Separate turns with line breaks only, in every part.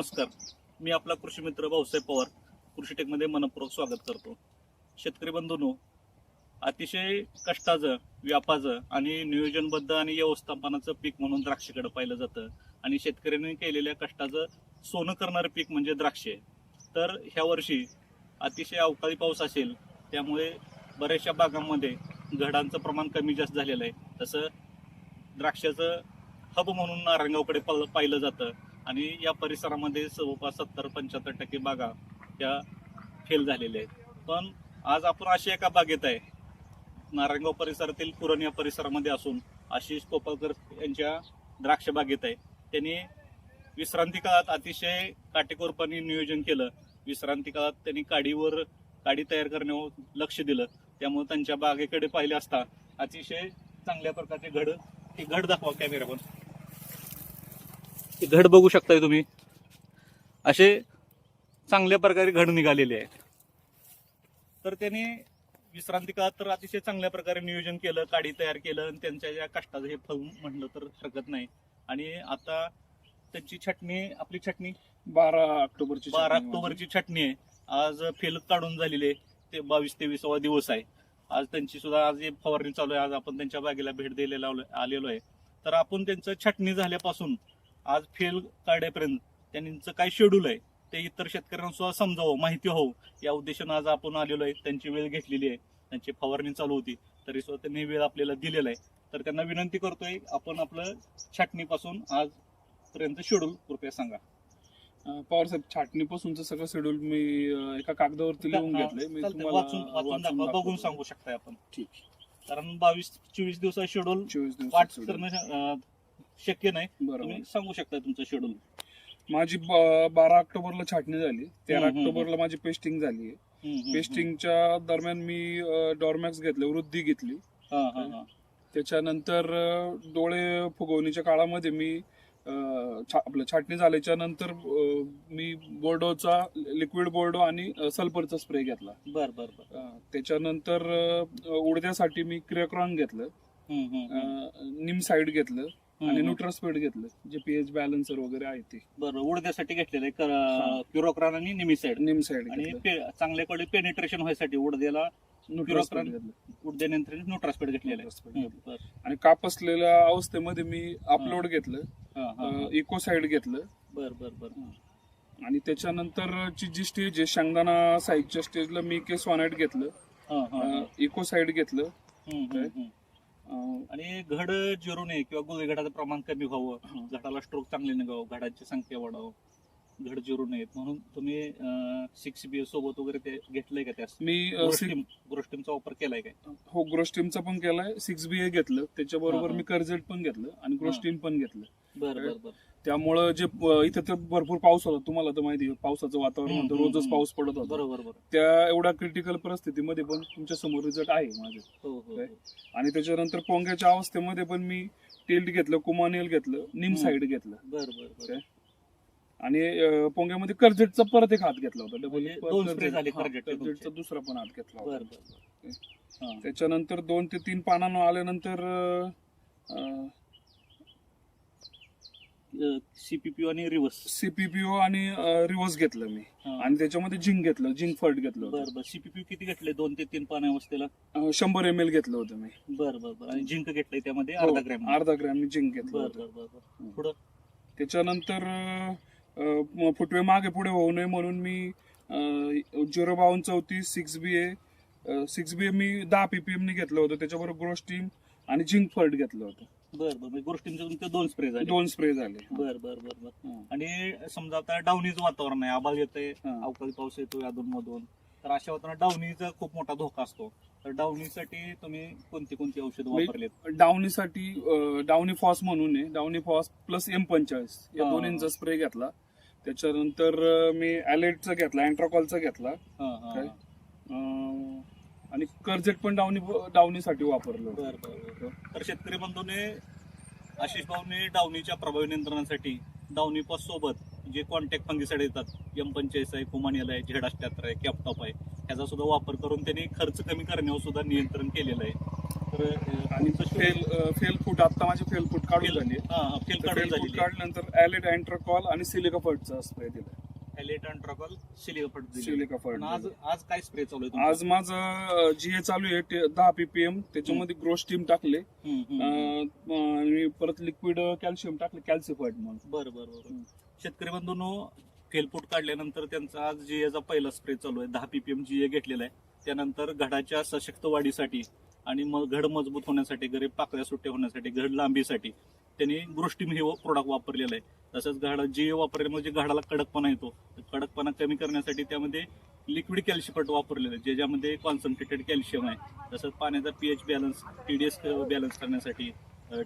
नमस्कार. मी आपला कृषी मित्र भाऊसाहेब पवार कृषी टेकमध्ये मनपूर्वक स्वागत करतो. शेतकरी बंधूंनो अतिशय कष्टाचं व्यापाचं आणि नियोजनबद्ध आणि व्यवस्थापनाचं पीक म्हणून द्राक्षेकडे पाहिलं जातं. आणि शेतकऱ्यांनी केलेल्या कष्टाचं सोनं करणारं पीक म्हणजे द्राक्षे तर ह्या वर्षी अतिशय अवकाळी पाऊस असेल त्यामुळे बऱ्याचशा भागांमध्ये घडांचं प्रमाण कमी जास्त झालेलं आहे. तसं द्राक्षाचं हब म्हणून नारायणगावकडे पाहिलं जातं. आणि या परिसरामध्ये जवळपास सत्तर पंच्याहत्तर टक्के बागा त्या फेल झालेल्या आहेत. पण आज आपण अशी एका बागेत आहे. नारायणगाव परिसरातील पुरण या परिसरामध्ये असून आशिष कोपालकर यांच्या द्राक्ष बागेत आहे. त्यांनी विश्रांती काळात अतिशय काटेकोरपणे नियोजन केलं. विश्रांती काळात त्यांनी काडीवर काडी तयार करण्यावर लक्ष दिलं. त्यामुळे त्यांच्या बागेकडे पाहिले असता अतिशय चांगल्या प्रकारचे घड हे घड दाखवा कॅमेरावर हे घड बघू शकताय तुम्ही. असे चांगल्या प्रकारे घड निघालेले आहेत. तर त्यांनी विश्रांती काळात तर अतिशय चांगल्या प्रकारे नियोजन केलं काडी तयार केलं आणि त्यांच्या या कष्टाचं हे फळ म्हणलं तर हरकत नाही. आणि आता त्यांची छटणी आपली छटणी?
बारा ऑक्टोबरची
बारा ऑक्टोबरची छटणी आहे. आज फेल काढून झालेली ते बावीस तेवीसावा दिवस आहे. आज त्यांची सुद्धा आज फवारणी चालू आहे. आज आपण त्यांच्या बागेला भेट द्यायला लावलो- आलेलो आहे. तर आपण त्यांचं छटणी झाल्यापासून आज फेल काढण्यापर्यंत त्यांचं काय शेड्यूल आहे ते इतर शेतकऱ्यांना सुद्धा समजावं माहिती हो या उद्देशानं आज आपण आलेलो आहे त्यांची वेळ घेतलेली आहे त्यांची फवारणी चालू होती तरी सुद्धा त्यांनी वेळ आपल्याला दिलेला आहे. तर त्यांना विनंती करतोय आपण आपलं छाटणीपासून आज पर्यंत शेड्यूल कृपया सांगा.
पवार साहेब छाटणीपासूनचं सगळं शेड्यूल मी एका कागदावरती लिहून घेतलंय. मी. तुम्हाला.
बघून सांगू शकताय आपण.
ठीक.
कारण बावीस चोवीस दिवसा शेड्यूल
चोवीस दिवस
शक्य नाही.
बरोबर.
तुम्ही सांगू शकता तुमचं शेड्यूल
माझी ब- बारा ऑक्टोबरला छाटणी झाली. तेरा
हम्म, हम्म,
ऑक्टोबरला माझी पेस्टिंग झाली. आहे पेस्टिंगच्या दरम्यान मी डॉर्मॅक्स घेतले वृद्धी घेतली. त्याच्यानंतर अं, डोळे फुगवणीच्या काळामध्ये मी अं, छा- आपलं छाटणी झाल्याच्यानंतर अं, मी बोर्डोचा लिक्विड बोर्डो आणि सल्फरचा स्प्रे घेतला.
बर बर बर.
अं, त्याच्यानंतर अं, उडद्यासाठी मी क्रियाक्रॉन घेतलं.
हम्म, हम्म, हम्म.
निम साईड घेतलं. आणि न्यूट्रास्पेड घेतलं. जे पीएच बॅलन्सर वगैरे आहे ते.
बरं उडद्यासाठी घेतलेलं आहे.
हा.
क्युरोक्रान आणि निमिसाइड
निम साईड
आणि पे- चांगल्याकडे पेनिट्रेशन व्हायसाठी उडद्याला
न्यूट्रास्पेड घेतलं.
उडद्यानंतर न्यूट्रास्पेड घेतलेलं आहे. बरं.
आणि कापसलेल्या अवस्थेमध्ये मी अपलोड घेतलं.
हा, हा, हा.
इको साईड घेतलं.
बर बर बर.
आणि त्याच्यानंतरची जी स्टेज आहे शेंगदाणा साईडच्या स्टेजला मी केस घेतलं.
हा, हा, हा.
इको साईड घेतलं.
आणि घड जिरू नये किंवा गुळी घडाचं प्रमाण कमी. व्हावं घडाला स्ट्रोक चांगले निघावं घडाची संख्या वाढावं घड जिरू नयेत म्हणून तुम्ही सिक्स बी सोबत वगैरे ते घेतलंय का त्यास?
मी अं, six-
गोष्टीम गोष्टींचा वापर केलाय काय?
हो ग्रोस्टीमचा पण केलाय. सिक्स बी ए घेतलं. त्याच्याबरोबर
हा, हा.
मी कर्जेट पण घेतलं आणि ग्रोस्टीम पण घेतलं.
बर बर बर.
त्यामुळं जे अं, इथं तर भरपूर पाऊस होता. तुम्हाला तर माहिती आहे, पावसाचं वातावरण
हम्म,
होतं.
हम्म,
रोजच
हम्म.
पाऊस पडत होता.
बरोबर बरोबर.
त्या एवढ्या क्रिटिकल परिस्थितीमध्ये पण तुमच्यासमोर रिझल्ट आहे माझे
हो हो? हो.
आणि त्याच्यानंतर पोंग्याच्या अवस्थेमध्ये पण मी टिल्ट घेतलं कुमानियल घेतलं निम
हम्म.
साईड घेतलं.
बर बर बर.
काय? आणि पोंग्यामध्ये कर्जेटचा परत एक हात घेतला होता. डबल
म्हणजे.
दुसरा पण हात घेतला होता. त्याच्यानंतर दोन ते तीन पानानं आल्यानंतर
सीपीपी आणि रिव्हर्स
सीपीपीओ आणि रिव्हर्स घेतलं मी. आणि त्याच्यामध्ये झिंक घेतलं झिंक फर्ट घेतलं
बर
होतं
बर सीपीपी किती घेतले दोन ते तीन पाण्या अवस्थेला?
अं, शंभर एम एल घेतलं होतं मी.
बर बर बर. आणि झिंक घेतलंय त्यामध्ये
हो,
अर्धा ग्रॅम
अर्धा ग्रॅम मी झिंक घेतलं
बर
होतं.
बर बर बर. पुढं?
त्याच्यानंतर फुटवे मागे पुढे होऊ नये म्हणून मी झिरो बावन्न चौतीस सिक्स बी ए सिक्स बी ए मी दहा पीपीएम ने घेतलं होतं. त्याच्याबरोबर ग्रोस्टीम आणि झिंक फर्ट घेतलं होतं.
बर बर गोष्टींचे तुमचे दोन स्प्रे झाले.
दोन स्प्रे झाले.
बर बर बर बर. आणि समजा आता डावणीच वातावरण आहे. आबाळ येतंय.
हं.
अवकाळी पाऊस येतो अधून मधून तर अशा वातावरणात डावणीचा खूप मोठा धोका असतो तर डावणीसाठी तुम्ही कोणती कोणती औषधं वापरलेत
डावणीसाठी अं, डावणी फॉस म्हणून आहे डावणी फॉस प्लस एम पंचाळीस या
हा.
दोन्हींचा स्प्रे घेतला त्याच्यानंतर अं, मी ॲलेटचा घेतला अँट्राकॉलचा घेतला
हं, हं,
काय?
हं.
अं, आणि कर्जेट पण डावणी डावणीसाठी वापरलं होतं.
बर बर बर तर शेतकरी बंधूने आशिष भाऊने डावणीच्या प्रभावी नियंत्रणासाठी डावणी पास सोबत जे कॉन्टॅक्ट फंगिसाईड येतात एम पंचेचाळीस आहे कुमानियल आहे झेड अठ्याहत्तर आहे कॅपटॉप आहे ह्याचा सुद्धा वापर करून त्यांनी खर्च कमी करण्यावर सुद्धा नियंत्रण केलेलं आहे. तर
आणि फेल फेल फूट आता माझी फेल फूट काढून झाली
फेल काढून
फूट
झालेली
काढल्यानंतर ऍलिड अँट्रकॉल आणि सिलिका फर्टचा स्प्रे दिला
एलेट आणि ट्रकॉल सिलिकफट दिली
सिलिका
पण
फर्ट
आज आज काय स्प्रे चालू आहे?
आज माझं जी ए चालू आहे दहा पीपीएम त्याच्यामध्ये ग्रोस टीम टाकले. आणि परत लिक्विड कॅल्शियम टाकले कॅल्सिफर्ट म्हणून.
बरं बरं बरं. शेतकरी बंधूंनो फेलफूट काढल्यानंतर त्यांचा आज जीएचा पहिला स्प्रे चालू आहे. दहा पीपीएम जीए घेतलेला आहे. त्यानंतर घडाच्या सशक्त वाढीसाठी आणि मग घड मजबूत होण्यासाठी गरीब पाकळ्या सुट्ट्या होण्यासाठी घड लांबीसाठी त्यांनी गोष्टीम हे प्रोडक्ट वापरलेलं आहे. तसंच घडा जीए वापरल्यामुळे जे म्हणजे घडाला कडकपणा येतो. कडकपणा कमी करण्यासाठी त्यामध्ये लिक्विड कॅल्शियम वापरलेलं आहे ज्याच्यामध्ये कॉन्सन्ट्रेटेड कॅल्शियम आहे. तसंच पाण्याचा पीएच बॅलन्स टीडीएस बॅलन्स करण्यासाठी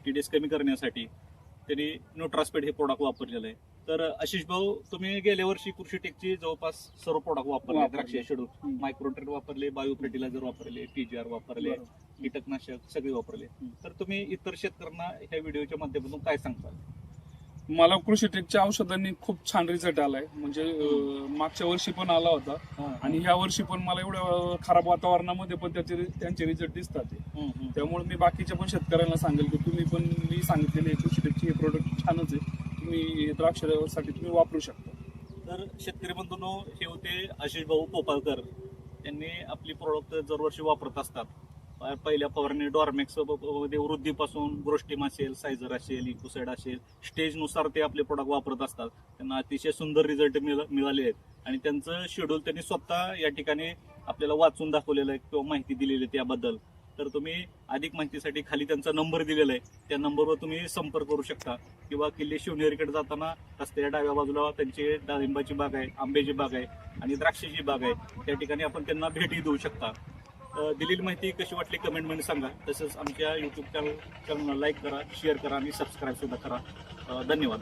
टीडीएस कमी करण्यासाठी त्यांनी न्यूट्रास्पेड हे प्रोडक्ट वापरलेलं आहे. तर आशिष भाऊ तुम्ही गेल्या वर्षी कृषी टेकची जवळपास सर्व प्रोडक्ट वापरले. द्राक्ष
हम्म.
मायक्रोट्रेट वापरले बायो फर्टिलायझर वापरले टीजीआर वापरले कीटकनाशक सगळे वापरले. तर तुम्ही इतर शेतकऱ्यांना ह्या व्हिडिओच्या माध्यमातून काय सांगताल?
मला कृषी टेकच्या औषधांनी खूप छान रिझल्ट आलाय. म्हणजे मागच्या वर्षी पण आला होता. आणि ह्या वर्षी पण मला एवढ्या खराब वातावरणामध्ये पण त्याचे त्यांचे रिझल्ट दिसतात. त्यामुळे मी बाकीच्या पण शेतकऱ्यांना सांगेल की तुम्ही पण मी सांगितलेले कृषी टेकचे हे प्रोडक्ट छानच आहे. तुम्ही द्राक्षासाठी तुम्ही वापरू शकता.
तर शेतकरी बंधूंनो हे होते आशिष भाऊ पोपाळकर. त्यांनी आपली प्रोडक्ट दरवर्षी वापरत असतात. प- पहिल्या फवारणी डॉर्मॅक्समध्ये वृद्धीपासून ग्रोस्टिम असेल सायझर असेल इकोसाइड असेल स्टेजनुसार ते आपले प्रोडक्ट वापरत असतात. त्यांना अतिशय सुंदर रिझल्ट मिळाले आहेत. आणि त्यांचं शेड्यूल त्यांनी स्वतः या ठिकाणी आपल्याला वाचून दाखवलेलं आहे किंवा माहिती दिलेली आहे त्याबद्दल. तर तुम्ही अधिक माहितीसाठी खाली त्यांचा नंबर दिलेला आहे. त्या नंबरवर तुम्ही संपर्क करू शकता. किंवा किल्ले शिवनेरीकडे जाताना रस्त्याच्या डाव्या बाजूला त्यांची डाळिंबाची बाग आहे आंब्याची बाग आहे आणि द्राक्षाची बाग आहे. त्या ठिकाणी आपण त्यांना भेटी देऊ शकता. दिलेली माहिती कशी वाटली कमेंटमध्ये सांगा. तसंच आमच्या यूट्यूब चॅनल चॅनलला लाईक करा शेअर करा आणि सबस्क्राईबसुद्धा करा. धन्यवाद.